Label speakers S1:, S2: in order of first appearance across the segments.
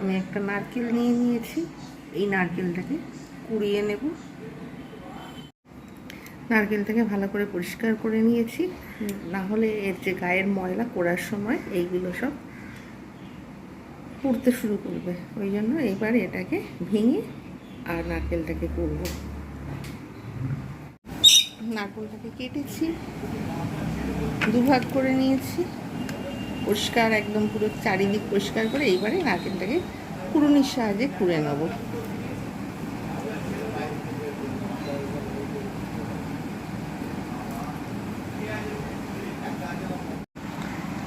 S1: আমি একটা নারকেল নিয়ে নিয়েছি এই নারকেলটাকে কুড়িয়ে নেব। নারকেলটাকে ভালো করে পরিষ্কার করে নিয়েছি। না হলে এর যে গায়ের ময়লা করার সময় এইগুলো সব পুড়তে শুরু করবে। ওই জন্য এবার এটাকে ভেঙে আর নারকেলটাকে করব নারকেলটাকে কেটেছি দুভাগ করে নিয়েছি। পরিষ্কার, একদম পুরো চারিদিক পরিষ্কার করে এইবারে নারকেলটাকে কুড়ুনির সাহায্যে কুড়ে নেব।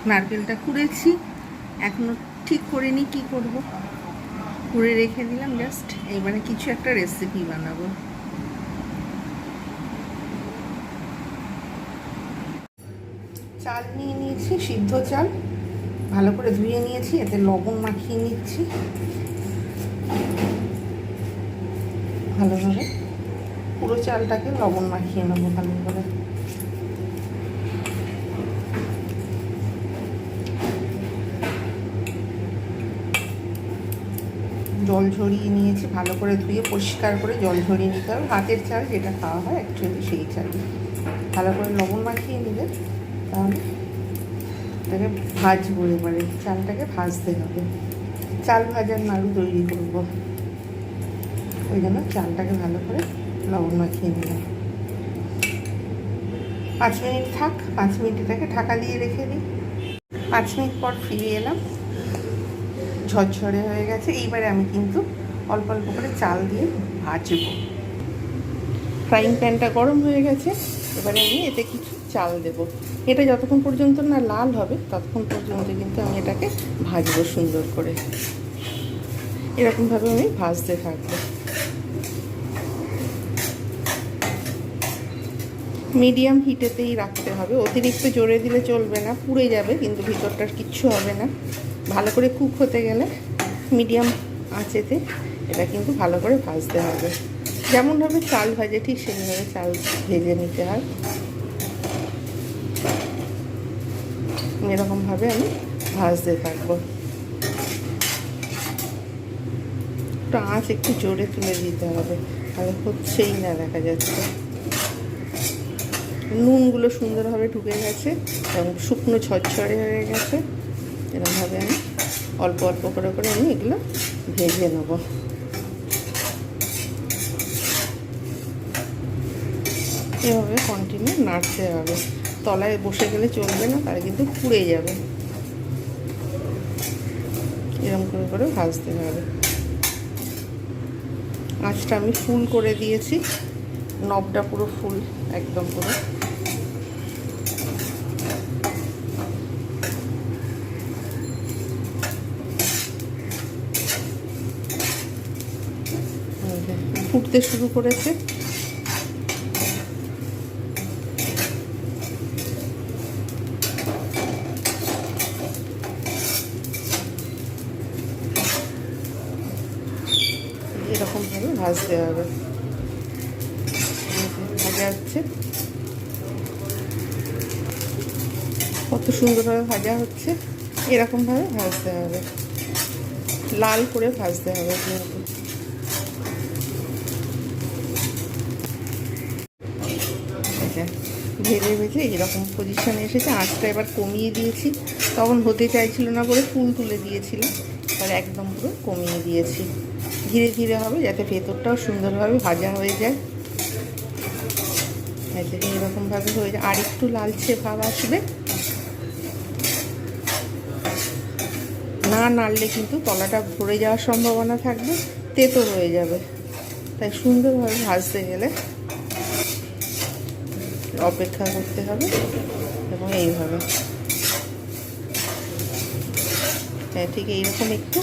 S1: নারকেলটা কুড়েছি, এখনও ঠিক করে নি কী করব। কুড়ে রেখে দিলাম জাস্ট এইবারে কিছু একটা রেসিপি বানাবো। চাল নিয়ে নিয়েছি, সিদ্ধ চাল। ভালো করে ধুয়ে নিয়েছি, এতে লবণ মাখিয়ে নিচ্ছি। ভালোভাবে পুরো চালটাকে লবণ মাখিয়ে নেব ভালো করে। জল ঝরিয়ে নিয়েছি, ভালো করে ধুয়ে পরিষ্কার করে জল ঝরিয়ে নিতে হবে। হাতের চাল যেটা খাওয়া হয় অ্যাকচুয়ালি সেই চাল ভালো করে লবণ মাখিয়ে নিলে তাহলে এটাকে ভাজবো এবারে চালটাকে ভাজতে হবে। চাল ভাজার নাড়ু তৈরি করব। ওই জন্য চালটাকে ভালো করে লবণ মাখিয়ে নিলাম। পাঁচ মিনিট থাক, পাঁচ মিনিট এটাকে ঢাকা দিয়ে রেখে দিই। পাঁচ মিনিট পর ফিরে এলাম। ঝরঝরে হয়ে গেছে। এইবারে আমি কিন্তু অল্প অল্প করে চাল দিয়ে ভাজবো। ফ্রাইং প্যানটা গরম হয়ে গেছে। এবারে আমি এতে কিছু চাল দেব। এটা যতক্ষণ পর্যন্ত না লাল হবে, ততক্ষণ পর্যন্ত কিন্তু আমি এটাকে ভাজবো সুন্দর করে। এরকমভাবে আমি ভাজতে থাকব। মিডিয়াম হিটেতেই রাখতে হবে। অতিরিক্ত জোরে দিলে চলবে না, পুড়ে যাবে, কিন্তু ভিতরটার কিচ্ছু হবে না। ভালো করে কুক হতে গেলে মিডিয়াম আঁচেতে এটা কিন্তু ভালো করে ভাজতে হবে। যেমনভাবে চাল ভাজে, ঠিক সেইভাবে চাল ভেজে নিতে হয়। এরকমভাবে আমি ভাজতে থাকব একটু আঁচ একটু জোরে তুলে দিতে হবে, তাহলে হচ্ছেই না দেখা যাচ্ছে। নুনগুলো সুন্দরভাবে ঢুকে গেছে এবং শুকনো ঝরঝরে হয়ে গেছে। এরকমভাবে আমি অল্প অল্প করে করে আমি এগুলো ভেজে নেব। এভাবে কন্টিনিউ নাড়তে হবে। তলায় বসে গেলে চলবে না তাহলে কিন্তু পুড়ে যাবে। এরকম করে করে ভাজতে হবে। আঁচটা আমি ফুল করে দিয়েছি, নবটা পুরো ফুল একদম পুরো। ফুটতে শুরু করেছে এরকমভাবে ভাজতে হবে। ভাজা হচ্ছে। কত সুন্দরভাবে ভাজা হচ্ছে। এরকমভাবে ভাজতে হবে। লাল করে ভাজতে হবে কিন্তু ভেজে ভেজে এরকম পজিশনে এসেছে। আঁচটা এবার কমিয়ে দিয়েছি। তখন হতে চাইছিল না বলে ফুল তুলে দিয়েছিলাম। এবার একদম পুরো কমিয়ে দিয়েছি। ধীরে ধীরে হবে যাতে ভেতরটাও সুন্দরভাবে ভাজা হয়ে যায়। এরকমভাবে হয়ে যায়। আর একটু লালচে ভাব আসবে। না নাড়লে কিন্তু তলাটা ভরে যাওয়ার সম্ভাবনা থাকবে, তেতো হয়ে যাবে। তাই সুন্দরভাবে ভাজতে গেলে অপেক্ষা করতে হবে এবং এইভাবে। হ্যাঁ ঠিক এইরকম একটু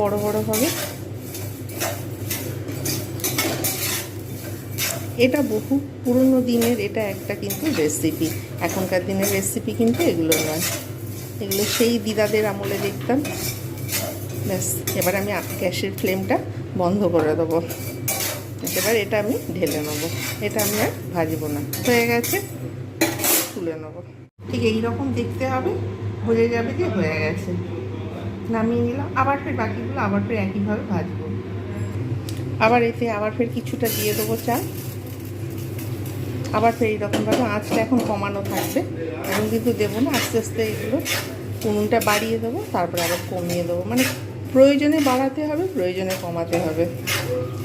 S1: বড় বড় হবে। এটা বহু পুরনো দিনের, এটা একটা কিন্তু রেসিপি এখনকার দিনের রেসিপি কিন্তু এগুলো নয়। এগুলো সেই দিদাদের আমলে দেখতাম। ব্যাস, এবার আমি গ্যাসের ফ্লেমটা বন্ধ করে দেবো। এবার এটা আমি ঢেলে নেব। এটা আমি আর ভাজবো না। হয়ে গেছে, তুলে নেব। ঠিক এই রকম দেখতে হবে বোঝা যাবে যে হয়ে গেছে। নামিয়ে নিলাম, আবার ফের বাকিগুলো আবার ফের একইভাবে ভাজবো। আবার এতে, আবার ফের কিছুটা দিয়ে দেবো চা। আবার ফের এইরকমভাবে আঁচটা এখন কমানো থাকবে। এখন কিন্তু দেবো না, আস্তে আস্তে এগুলো উনুনটা বাড়িয়ে দেবো, তারপরে আবার কমিয়ে দেবো। মানে প্রয়োজনে বাড়াতে হবে, প্রয়োজনে কমাতে হবে।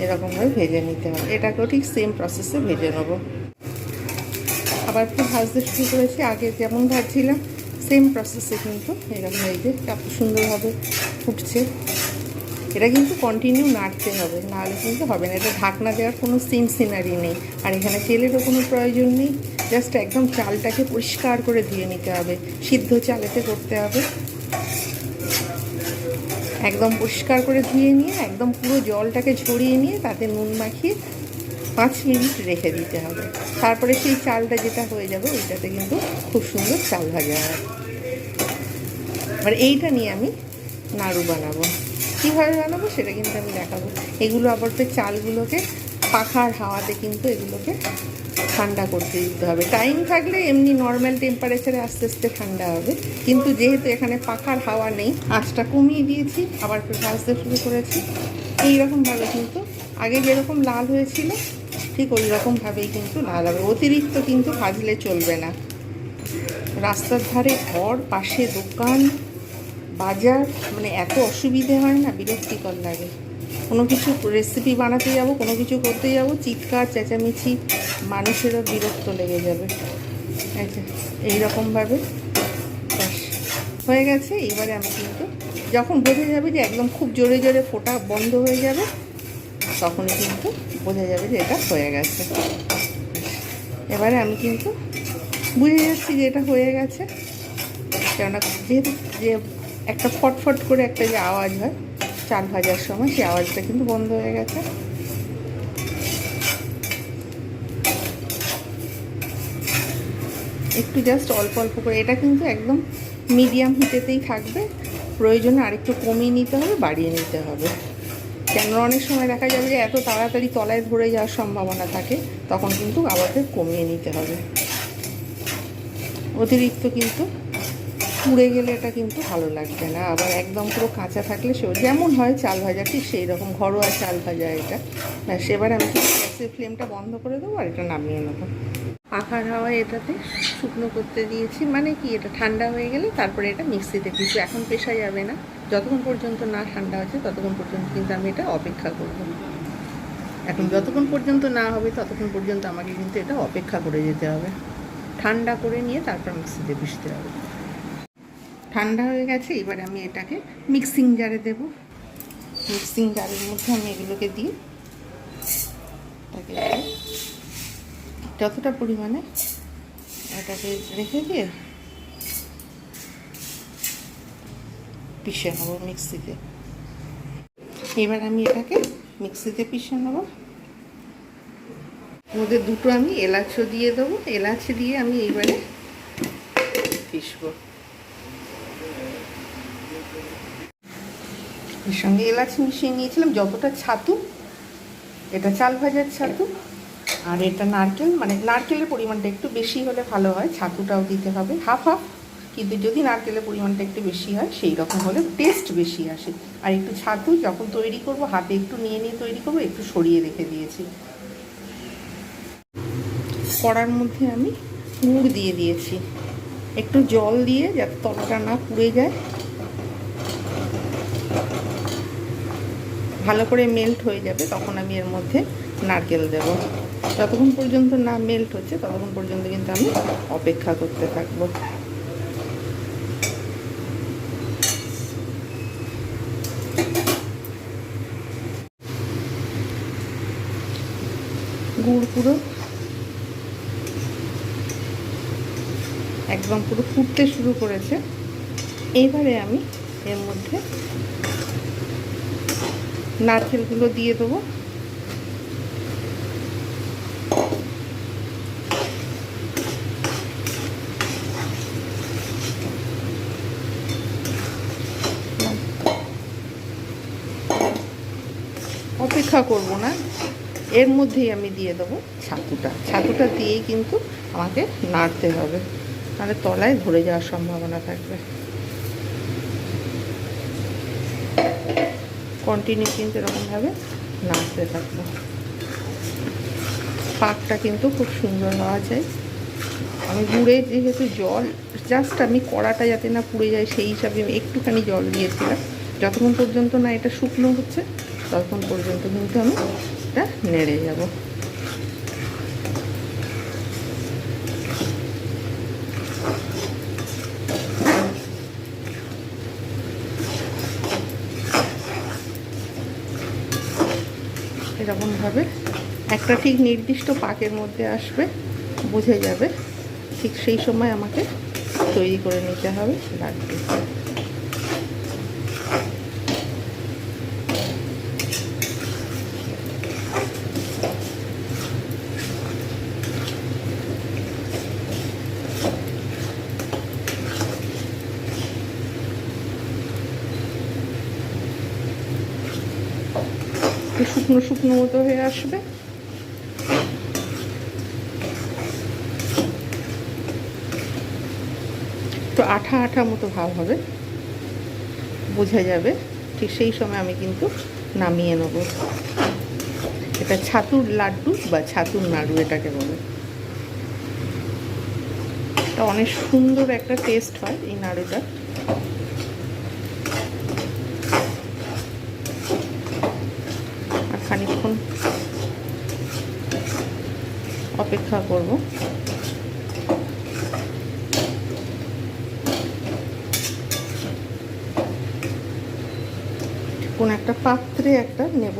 S1: এরকমভাবে ভেজে নিতে হবে। এটাকেও ঠিক সেম প্রসেসে ভেজে নেব। আবার একটু ভাজতে শুরু করেছি, আগে যেমন ভাজছিলাম সেম প্রসেসে কিন্তু এরকম এই যে সুন্দরভাবে ফুটছে। এটা কিন্তু কন্টিনিউ নাড়তে হবে, নাহলে কিন্তু হবে না। এটা ঢাকনা দেওয়ার কোনো সিন সিনারি নেই। আর এখানে তেলেরও কোনো প্রয়োজন নেই। জাস্ট একদম চালটাকে পরিষ্কার করে ধুয়ে নিতে হবে। সিদ্ধ চালেতে করতে হবে। একদম পরিষ্কার করে ধুয়ে নিয়ে, একদম পুরো জলটাকে ঝরিয়ে নিয়ে তাতে নুন মাখিয়ে পাঁচ মিনিট রেখে দিতে হবে। তারপরে সেই চালটা যেটা হয়ে যাবে, ওইটাতে কিন্তু খুব সুন্দর চাল ভাজা হয়। আর এইটা নিয়ে আমি নাড়ু বানাবো। কীভাবে বানাবো সেটা কিন্তু আমি দেখাবো। এগুলো আবার তো চালগুলোকে, পাখার হাওয়াতে কিন্তু এগুলোকে ঠান্ডা করতে দিতে হবে। টাইম থাকলে এমনি নর্মাল টেম্পারেচারে আস্তে আস্তে ঠান্ডা হবে। কিন্তু যেহেতু এখানে পাখার হাওয়া নেই, আঁচটা কমিয়ে দিয়েছি, আবার ভাজতে শুরু করেছি। এইরকমভাবে কিন্তু, আগে যেরকম লাল হয়েছিল, ঠিক ওই রকমভাবেই কিন্তু লাল হবে। অতিরিক্ত কিন্তু ভাজলে চলবে না। রাস্তার ধারে ঘর, পাশে দোকান বাজার মানে এত অসুবিধে হয় না, বিরক্তিকর লাগে। কোনো কিছু রেসিপি বানাতে যাব, কোনো কিছু করতে যাব, চিৎকার, চেঁচামেচি, মানুষেরও বিরক্ত লেগে যাবে। এই এইরকমভাবে হয়ে গেছে। এবারে আমি কিন্তু যখন বোঝা যাবে যে একদম খুব জোরে জোরে ফোটা বন্ধ হয়ে যাবে, তখনই কিন্তু বোঝা যাবে যে এটা হয়ে গেছে। এবারে আমি কিন্তু বুঝে যাচ্ছি যে এটা হয়ে গেছে। কেননা যেহেতু যে একটা ফটফট করে একটা যে আওয়াজ হয় চাল ভাজার সময়, সেই আওয়াজটা কিন্তু বন্ধ হয়ে গেছে। একটু জাস্ট অল্প অল্প করে, এটা কিন্তু একদম মিডিয়াম হিটেতেই থাকবে। প্রয়োজনে আরেকটু কমিয়ে নিতে হবে, বাড়িয়ে নিতে হবে। কেন অনেক সময় দেখা যাবে যে এত তাড়াতাড়ি তলায় ধরে যাওয়ার সম্ভাবনা থাকে, তখন কিন্তু আবার কমিয়ে নিতে হবে। অতিরিক্ত কিন্তু পুড়ে গেলে এটা কিন্তু ভালো লাগবে না। আবার একদম পুরো কাঁচা থাকলে সে যেমন হয় চাল ভাজা, ঠিক সেই রকম ঘরোয়া চাল ভাজা এটা। ব্যাস, এবার আমি গ্যাসের ফ্লেমটা বন্ধ করে দেবো আর এটা নামিয়ে নেব। পাখার হাওয়া এটাতে শুকনো করতে দিয়েছি। মানে কি, এটা ঠান্ডা হয়ে গেলে তারপরে এটা মিক্সিতে কিছু এখন পেশা যাবে না। যতক্ষণ পর্যন্ত না ঠান্ডা হচ্ছে ততক্ষণ পর্যন্ত কিন্তু আমি এটা অপেক্ষা করব। এখন যতক্ষণ পর্যন্ত না হবে, ততক্ষণ পর্যন্ত আমাকে কিন্তু এটা অপেক্ষা করে যেতে হবে। ঠান্ডা করে নিয়ে তারপর মিক্সিতে পিষতে হবে। ঠান্ডা হয়ে গেছে, এবারে আমি এটাকে মিক্সিং জারে দেব। মিক্সিং জারের মধ্যে আমি এগুলোকে দিই। যতটা পরিমাণে এটাকে রেখে দিয়ে পিষে নেব মিক্সিতে এবার আমি এটাকে মিক্সিতে পিষে নেব। মধ্যে দুটো আমি এলাচও দিয়ে দেবো। এলাচ দিয়ে আমি এইবারে পিষবো। এর সঙ্গে এলাচ মিশিয়ে নিয়েছিলাম, যতটা ছাতু, এটা চাল ভাজার ছাতু, আর এটা নারকেল মানে নারকেলের পরিমাণটা একটু বেশি হলে ভালো হয়, ছাতুটাও দিতে হবে, হাফ হাফ, কিন্তু যদি নারকেলের পরিমাণটা একটু বেশি হয়, সেই রকম হলে টেস্ট বেশি আসে। আর একটু ছাতু যখন তৈরি করব, হাতে একটু নিয়ে নিয়ে তৈরি করব, একটু সরিয়ে রেখে দিয়েছি। কড়ার মধ্যে আমি গুড় দিয়ে দিয়েছি। একটু জল দিয়ে যাতে তলাটা না পুড়ে যায়। ভালো করে মেল্ট হয়ে যাবে, তখন আমি এর মধ্যে নারকেল দেব। যতক্ষণ পর্যন্ত না মেল্ট হচ্ছে, ততক্ষণ পর্যন্ত কিন্তু আমি অপেক্ষা করতে থাকব। গুড় পুরো একদম পুরো ফুটতে শুরু করেছে। এবারে আমি এর মধ্যে নারকেলগুলো দিয়ে দেবো। অপেক্ষা করব না। এর মধ্যেই আমি দিয়ে দেবো ছাতুটা। ছাতুটা দিয়েই কিন্তু আমাকে নাড়তে হবে। তাহলে তলায় ধরে যাওয়ার সম্ভাবনা থাকবে। কন্টিনিউ কিন্তু এরকমভাবে নাচতে থাকব। পাকটা কিন্তু খুব সুন্দর হওয়া চাই আমি গুড়ে যেহেতু জল জাস্ট আমি কড়াটা যাতে না পুড়ে যায় সেই হিসাবে আমি একটুখানি জল দিয়েছিলাম। যতক্ষণ পর্যন্ত না এটা শুকনো হচ্ছে, ততক্ষণ পর্যন্ত কিন্তু আমি এটা নেড়ে যাব এরকমভাবে একটা ঠিক নির্দিষ্ট পাকের মধ্যে আসবে, বুঝে যাবে। ঠিক সেই সময় আমাকে তৈরি করে নিতে হবে একটু শুকনো শুকনো মতো হয়ে আসবে। আঠা আঠা মতো ভাব হবে। বোঝা যাবে। ঠিক সেই সময় আমি কিন্তু নামিয়ে নেব। এটা ছাতুর লাড্ডু বা ছাতুর নাড়ু এটাকে বলে। এটা অনেক সুন্দর একটা টেস্ট হয় এই নাড়ুটা। আর খানিকক্ষণ অপেক্ষা করব কোন একটা পাত্রে একটা নেব।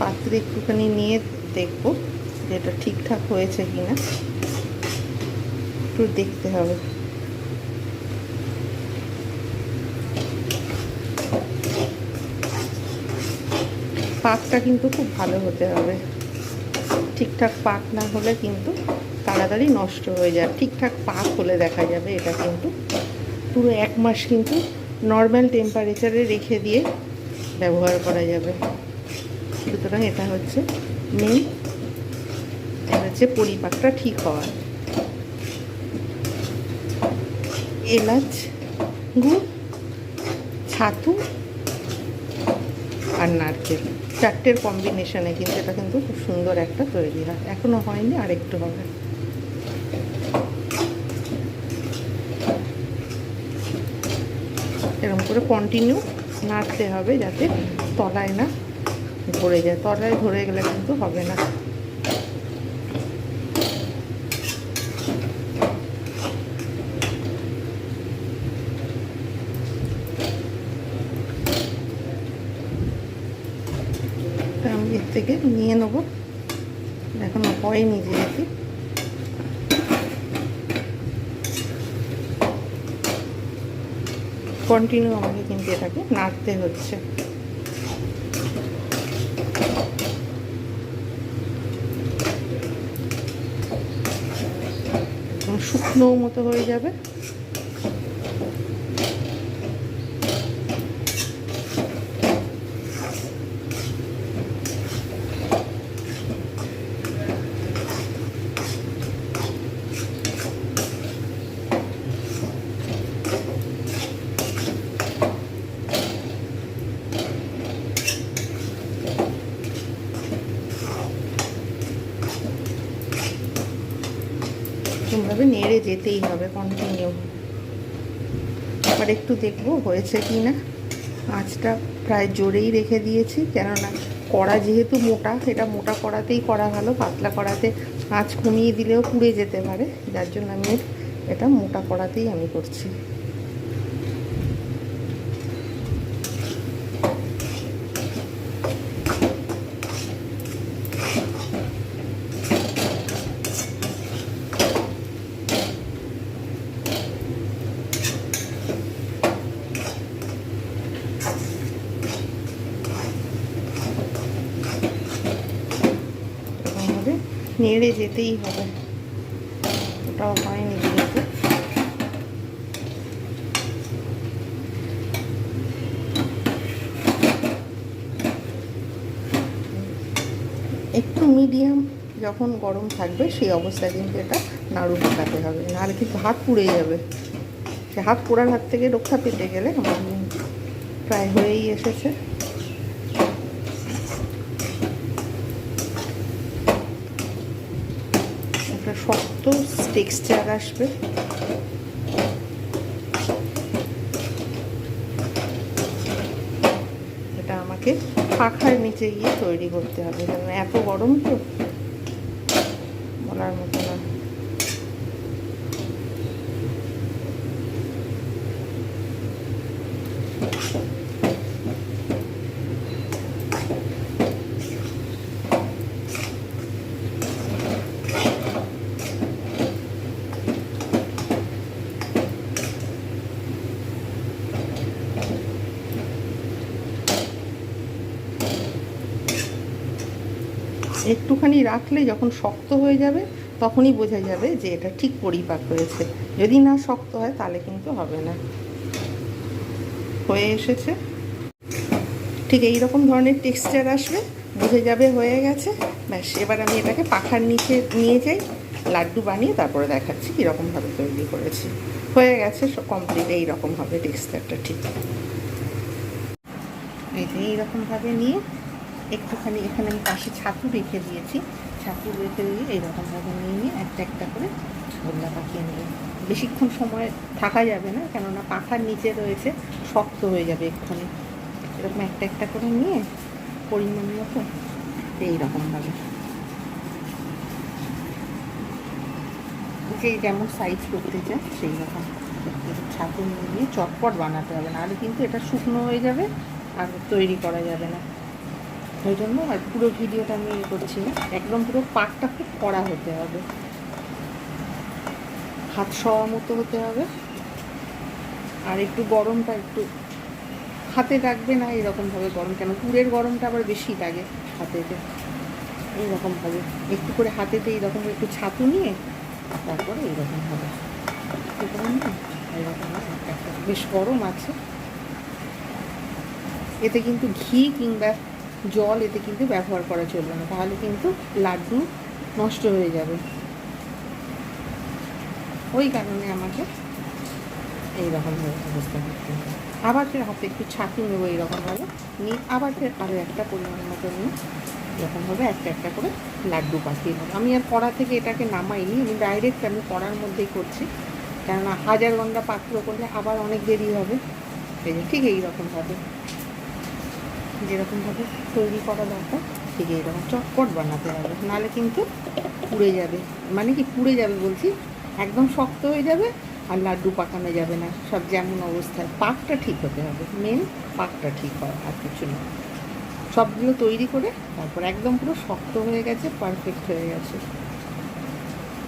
S1: পাত্রে একটুখানি নিয়ে দেখব যে এটা ঠিকঠাক হয়েছে কিনা। একটু দেখতে হবে। পাকটা কিন্তু খুব ভালো হতে হবে। ঠিকঠাক পাক না হলে কিন্তু তাড়াতাড়ি নষ্ট হয়ে যায়। ঠিকঠাক পাক হলে দেখা যাবে, এটা কিন্তু পুরো এক মাস কিন্তু নর্মাল টেম্পারেচারে রেখে দিয়ে ব্যবহার করা যাবে। সুতরাং এটা হচ্ছে মেন এটা হচ্ছে পরিপাকটা ঠিক হওয়ার। এলাচ, গুড়, ছাতু আর নারকেল। চারটের কম্বিনেশনে কিন্তু এটা কিন্তু খুব সুন্দর একটা তৈরি হয়। এখনও হয়নি আর একটু হবে। এরকম করে কন্টিনিউ নাড়তে হবে যাতে তলায় না ধরে যায়। তলায় ধরে গেলে কিন্তু হবে না। থেকে নিয়ে নেব। এখনও হয়নি যেহেতু। কন্টিনিউ আমাকে কিন্তু এটাকে নাড়তে হচ্ছে। শুকনো মতো হয়ে যাবে। এরকমভাবে নেড়ে যেতেই হবে কন্টিনিউ আবার একটু দেখব হয়েছে কি না। আঁচটা প্রায় জোরেই রেখে দিয়েছি, কেননা কড়া যেহেতু মোটা, এটা মোটা কড়াতেই করা ভালো, পাতলা কড়াতে আঁচ কমিয়ে দিলেও পুড়ে যেতে পারে। যার জন্য আমি এটা মোটা কড়াতেই আমি করছি এরকমভাবে নেড়ে যেতেই হবে। ওটাও হয়নি একটু মিডিয়াম যখন গরম থাকবে, সেই অবস্থায় কিন্তু এটা নাড়ু পাকাতে হবে। নাহলে কিন্তু হাত পুড়ে যাবে। সে হাত পোড়ার হাত থেকে রক্ষা পেতে গেলে আমার প্রায় হয়েই এসেছে একটা শক্ত টেক্সচার আসবে এটা আমাকে পাখার নিচে গিয়ে তৈরি করতে হবে কারণ এত গরম তো বলার মতো না একটুখানি রাখলে যখন শক্ত হয়ে যাবে, তখনই বোঝা যাবে যে এটা ঠিক পরিপাক হয়েছে। যদি না শক্ত হয়, তাহলে কিন্তু হবে না। হয়ে এসেছে। ঠিক এই রকম ধরনের টেক্সচার আসবে, বুঝে যাবে, হয়ে গেছে। ব্যাস, এবার আমি এটাকে পাখার নিচে নিয়ে যাই, লাড্ডু বানিয়ে তারপরে দেখাচ্ছি কীরকমভাবে তৈরি করেছি। হয়ে গেছে কমপ্লিট এইরকম হবে টেক্সচারটা ঠিক। এই যে এইরকমভাবে নিয়ে একটুখানি এখানে আমি পাশে ছাতু রেখে দিয়েছি। ছাতু রেখে দিয়ে এইরকমভাবে নিয়ে নিয়ে একটা একটা করে গোল্লা পাকিয়ে নিয়ে বেশিক্ষণ সময় থাকা যাবে না, কেননা পাখার নিচে রয়েছে, শক্ত হয়ে যাবে এক্ষুনি এরকম একটা একটা করে নিয়ে পরিমাণ মতো এইরকমভাবে যে যেমন সাইজ করতে চায় সেই রকম ছাতু নিয়ে চটপট বানাতে হবে, নাহলে কিন্তু এটা শুকনো হয়ে যাবে আর তৈরি করা যাবে না। ওই জন্য আর পুরো ভিডিওটা আমি করছি না। একদম পুরো পাকটা খুব কড়া হতে হবে। হাত শোয়া মতো হতে হবে। আর একটু গরমটা একটু হাতে রাখবে না এরকমভাবে গরম, কেন পুরের গরমটা আবার বেশি লাগে হাতেতে এইরকমভাবে। একটু করে হাতেতে এইরকম একটু ছাতু নিয়ে তারপরে এইরকম হবে। এরকম বেশ গরম আছে। এতে কিন্তু ঘি কিংবা জল এতে কিন্তু ব্যবহার করা চলবে না, তাহলে কিন্তু লাড্ডু নষ্ট হয়ে যাবে। ওই কারণে আমাকে এইরকমভাবে অবস্থা করতে হবে। আবার ফের হাতে একটু ছাতু নেব এইরকমভাবে। নিয়ে আবার ফের আরও একটা পরিমাণ মতো নিয়ে এরকমভাবে একটা একটা করে লাড্ডু পাঠিয়ে নেব। আমি আর কড়া থেকে এটাকে নামাইনি, আমি ডাইরেক্ট আমি কড়ার মধ্যেই করছি। কেননা হাজার ঘণ্টা পাত্র করলে আবার অনেক দেরি হবে। ঠিক এইরকমভাবে। যেরকমভাবে তৈরি করা দরকার, ঠিক এইরকম। চটপট বানাতে হবে নাহলে কিন্তু পুড়ে যাবে। মানে কি পুড়ে যাবে বলছি? একদম শক্ত হয়ে যাবে আর লাড্ডু পাকানো যাবে না। সব যেমন অবস্থায়। পাকটা ঠিক হতে হবে। মেন পাকটা ঠিক হয় আর কিছু না। সবগুলো তৈরি করে তারপর একদম পুরো শক্ত হয়ে গেছে পারফেক্ট হয়ে গেছে।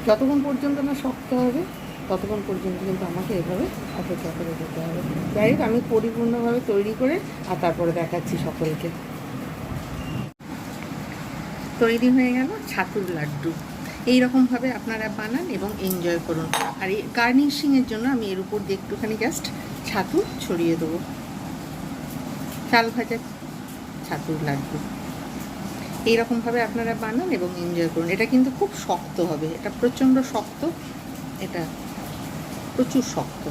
S1: যতক্ষণ পর্যন্ত না শক্ত হবে ততক্ষণ পর্যন্ত কিন্তু আমাকে এভাবে অপেক্ষা করে যেতে হবে। যাই হোক, আমি পরিপূর্ণভাবে তৈরি করে আর তারপরে দেখাচ্ছি সকলকে। তৈরি হয়ে গেল ছাতুর লাড্ডু। এই রকমভাবে আপনারা বানান এবং এনজয় করুন। আর এই গার্নিশিংয়ের জন্য আমি এর উপর দিয়ে একটুখানি জাস্ট ছাতু ছড়িয়ে দেবো। চাল ভাজা ছাতুর লাড্ডু। এইরকমভাবে আপনারা বানান এবং এনজয় করুন। এটা কিন্তু খুব শক্ত হবে। এটা প্রচণ্ড শক্ত। এটা প্রচুর শক্ত।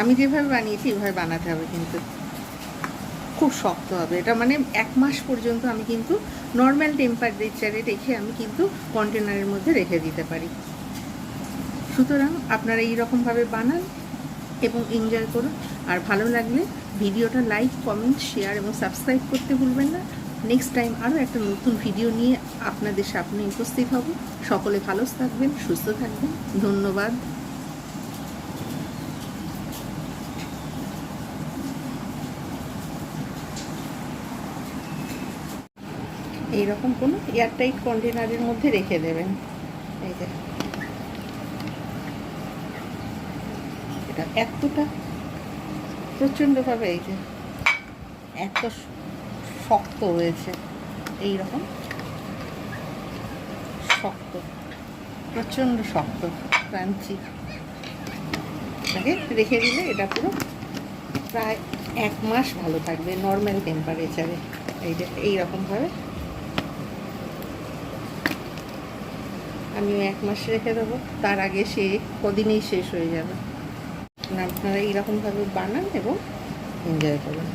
S1: আমি যেভাবে বানিয়েছি, এভাবে বানাতে হবে কিন্তু। খুব শক্ত হবে। এটা মানে এক মাস পর্যন্ত আমি কিন্তু নর্মাল টেম্পারেচারে রেখে আমি কিন্তু কন্টেনারের মধ্যে রেখে দিতে পারি। সুতরাং আপনারা এই রকমভাবে বানান এবং এনজয় করুন। আর ভালো লাগলে ভিডিওটা লাইক কমেন্ট শেয়ার এবং সাবস্ক্রাইব করতে ভুলবেন না। নেক্সট টাইম আরও একটা নতুন ভিডিও নিয়ে আপনাদের সামনে উপস্থিত হব। সকলে ভালো থাকবেন, সুস্থ থাকবেন। ধন্যবাদ। এইরকম কোনো এয়ারটাইট কন্টেনারের মধ্যে রেখে দেবেন। এই যে। এটা এতটা প্রচণ্ডভাবে এই যে, এত শক্ত হয়েছে। এই রকম শক্ত। প্রচণ্ড শক্ত, ক্রাঞ্চি। এটাকে রেখে দিলে এটা পুরো প্রায় এক মাস ভালো থাকবে নর্মাল টেম্পারেচারে এই যে এইরকমভাবে আমি এক মাস রেখে দেবো। তার আগে সে কদিনেই শেষ হয়ে যাবে। আপনারা এইরকমভাবে বানান এবং এনজয় করুন।